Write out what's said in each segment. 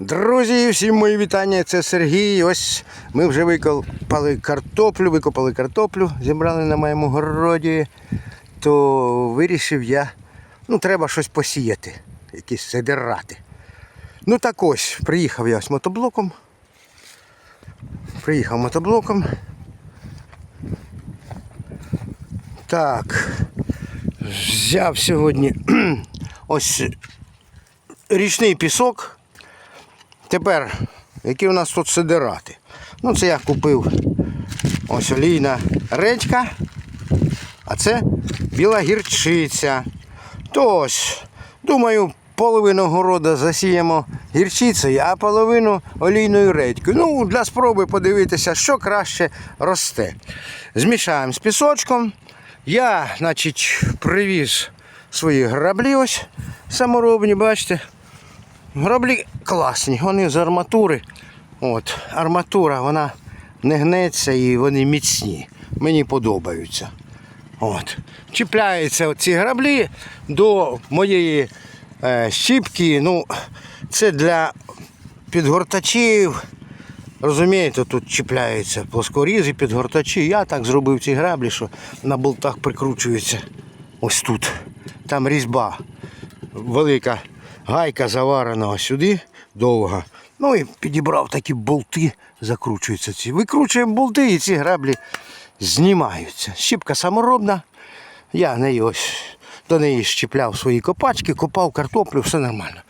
Друзі, всім мої вітання. Це Сергій. Ось ми вже викопали картоплю, викопали картоплю, зібрали на моєму городі. То вирішив я, ну треба щось посіяти, якісь сидирати. Ну так ось, приїхав я ось мотоблоком. Приїхав мотоблоком. Так. Взяв сьогодні ось річний пісок. Тепер, які у нас тут сидирати? Ну, це я купив ось олійна редька, а це біла гірчиця. То думаю, половину города засіємо гірчицею, а половину олійною редькою. Ну, для спроби подивитися, що краще росте. Змішаємо з пісочком. Я, значить, привіз свої граблі ось саморобні, бачите. Граблі класні, вони з арматури. От, арматура, вона не гнеться і вони міцні. Мені подобаються. От. Чіпляються ці граблі до моєї е, щіпки. Ну, це для підгортачів. Розумієте, тут чіпляються плоскорізи, підгортачі. Я так зробив ці граблі, що на болтах прикручуються ось тут. Там різьба велика гайка заварена ось сюди, довга. Ну і підібрав такі болти, закручуються ці. Викручуємо болти і ці граблі знімаються. Щіпка саморобна. Я неї ось до неї щіпляв свої копачки, копав картоплю, все нормально.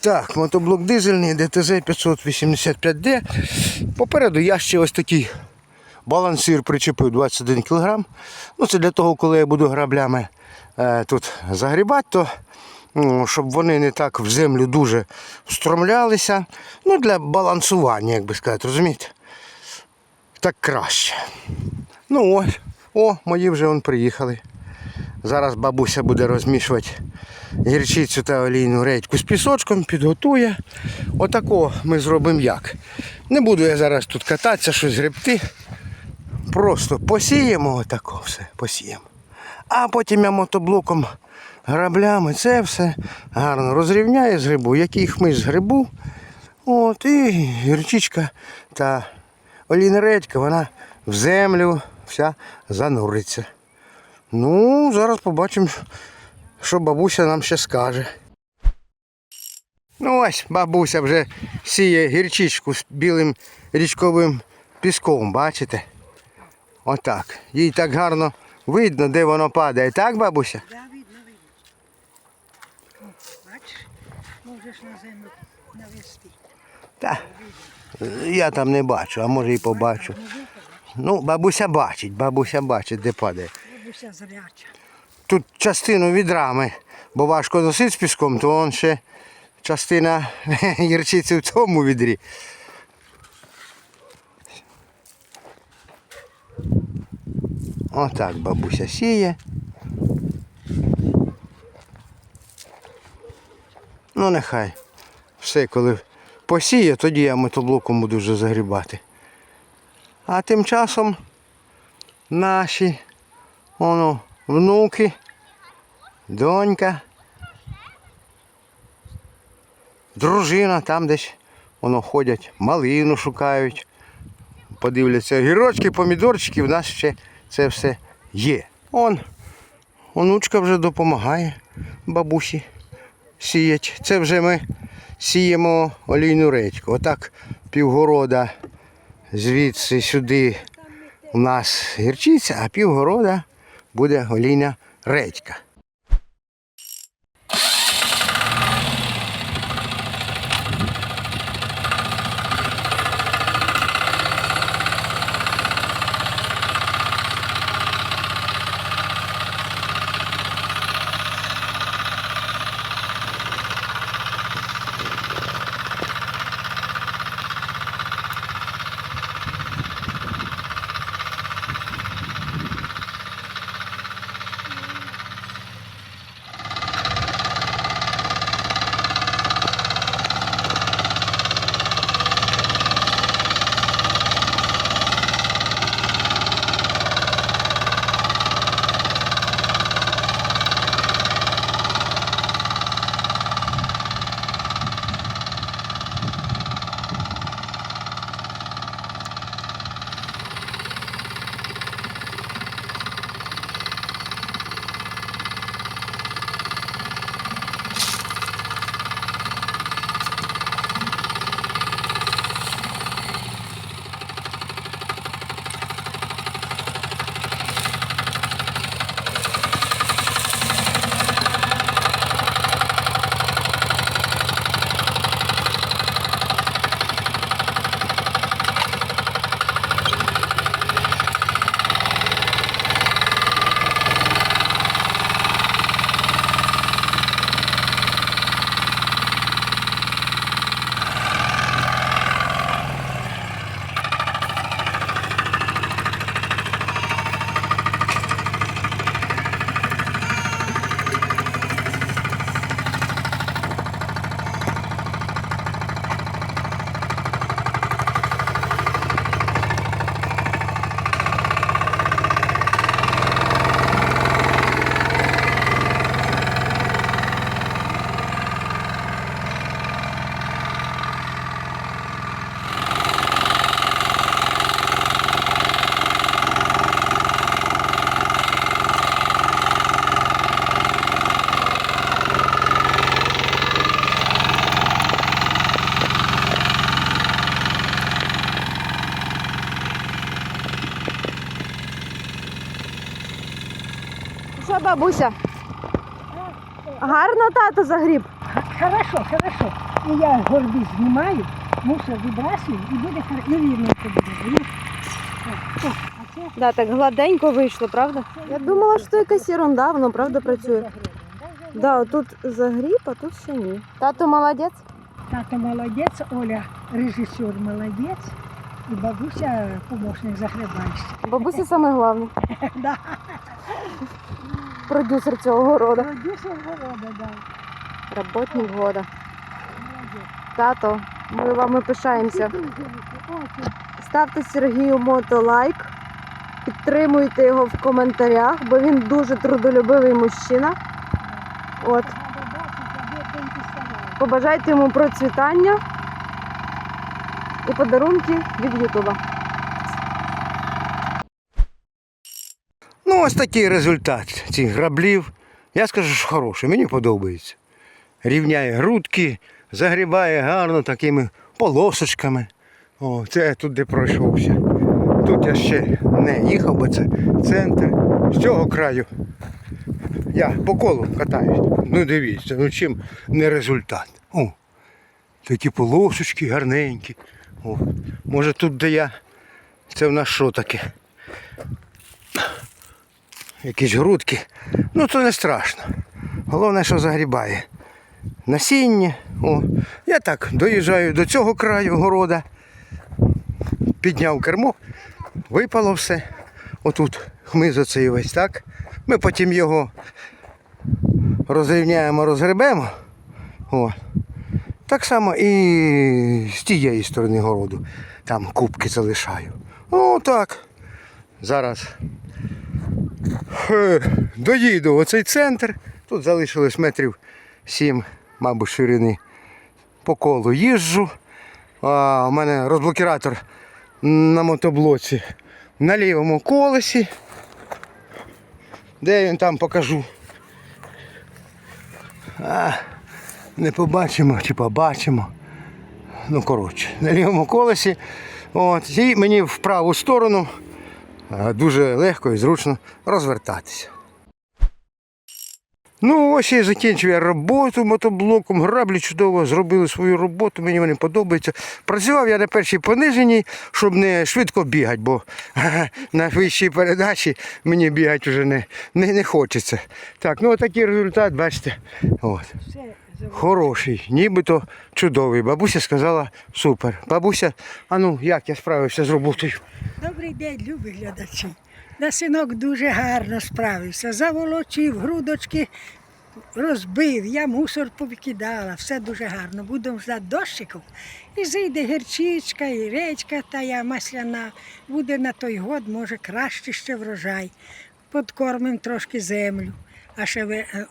Так, мотоблок дизельний, ДТЗ 585D. Попереду я ще ось такий балансир причепив 21 кг. Ну, це для того, коли я буду граблями е, тут загрібати, то щоб вони не так в землю дуже встромлялися. Ну, для балансування, як би сказати, розумієте? Так краще. Ну ось, о, мої вже вон приїхали. Зараз бабуся буде розмішувати гірчицю та олійну редьку з пісочком, підготує. Отако ми зробимо як. Не буду я зараз тут кататися, щось гребти. Просто посіємо отако все, посіємо. А потім я мотоблоком граблями це все гарно розрівняю з грибу, який хмиз з грибу. От, і гірчичка та олійна редька, вона в землю вся зануриться. Ну, зараз побачимо, що бабуся нам ще скаже. Ну ось бабуся вже сіє гірчичку з білим річковим піском, бачите? Отак. Їй так гарно видно, де воно падає. Так, бабуся? Да, видно, видно. О, бачиш, можеш на землю навести. Та, я там не бачу, а може і побачу. Ну, бабуся бачить, бабуся бачить, де падає. Бабуся зряча. Тут частину відрами, бо важко носити з піском, то он ще частина гірчиці в тому відрі. Отак бабуся сіє. Ну нехай. Все, коли посіє, тоді я мотоблоком буду вже загрібати. А тим часом наші воно, внуки, донька, дружина там десь воно ходять, малину шукають, подивляться гірочки, помідорчики, в нас ще це все є. Он, онучка вже допомагає бабусі сіять. Це вже ми сіємо олійну редьку. Отак півгорода звідси сюди у нас гірчиця, а півгорода буде олійна редька. Що, бабуся? Гарно тато загріб. Хорошо, хорошо. І я горби знімаю, мусор відбрасую і буде рівненько буде. О, А це Да, так гладенько вийшло, правда? Я думала, що якась ерунда, воно правда працює. Да, тут загріб, а тут ще ні. Тато молодець. Тато молодець, Оля режисер молодець. І бабуся помощник загребаючий. Бабуся саме головне. Продюсер цього городу. Продюсер города, да. Работник года. Тато, ми вами пишаємося. Ставте Сергію Мото лайк. Підтримуйте його в коментарях, бо він дуже трудолюбивий мужчина. От, побажайте йому процвітання і подарунки від Ютуба. Ось такий результат цих граблів. Я скажу, що хороший, мені подобається. Рівняє грудки, загрібає гарно такими полосочками. О, це я тут де пройшовся. Тут я ще не їхав, бо це центр. З цього краю. Я по колу катаюсь. Ну дивіться, ну чим не результат. О, такі полосочки гарненькі. О, може тут, де я. Це в нас що таке? Якісь грудки. Ну то не страшно. Головне, що загрібає. Насіння. О. Я так доїжджаю до цього краю города, підняв кермо, випало все. Отут хмиз оцей весь так. Ми потім його розрівняємо, розгребемо. О. Так само і з тієї сторони городу. Там кубки залишаю. О, так. Зараз доїду в оцей центр. Тут залишилось метрів сім, мабуть, ширини. По колу їжджу. А, у мене розблокіратор на мотоблоці на лівому колесі. Де він там покажу. А, не побачимо чи побачимо. Ну, коротше, на лівому колесі. От, і мені в праву сторону дуже легко і зручно розвертатися. Ну, ось я закінчив я роботу мотоблоком, граблі чудово зробили свою роботу, мені вони подобаються. Працював я на першій пониженій, щоб не швидко бігати, бо на вищій передачі мені бігати вже не, не, не хочеться. Так, ну отакий результат, бачите. От. Хороший, нібито чудовий. Бабуся сказала супер. Бабуся, а ну як я справився з роботою? Добрий день, любі глядачі. На синок дуже гарно справився. Заволочив, грудочки розбив, я мусор повикидала, все дуже гарно. Будемо ждати дощиків. І зійде гірчичка, і речка та я масляна. Буде на той год, може, краще ще врожай. Подкормимо трошки землю. А ще е,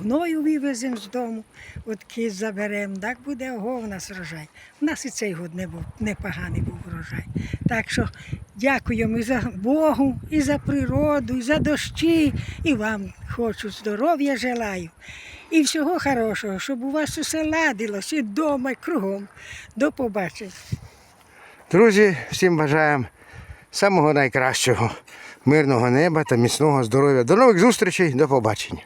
гною вивеземо з дому, от кіз заберемо, так буде ого в нас врожай. У нас і цей год не був непоганий був врожай. Так що дякуємо і за Богу, і за природу, і за дощі, і вам хочу здоров'я желаю. І всього хорошого, щоб у вас усе ладилось і вдома, і кругом. До побачення. Друзі, всім бажаємо самого найкращого, мирного неба та міцного здоров'я. До нових зустрічей, до побачення.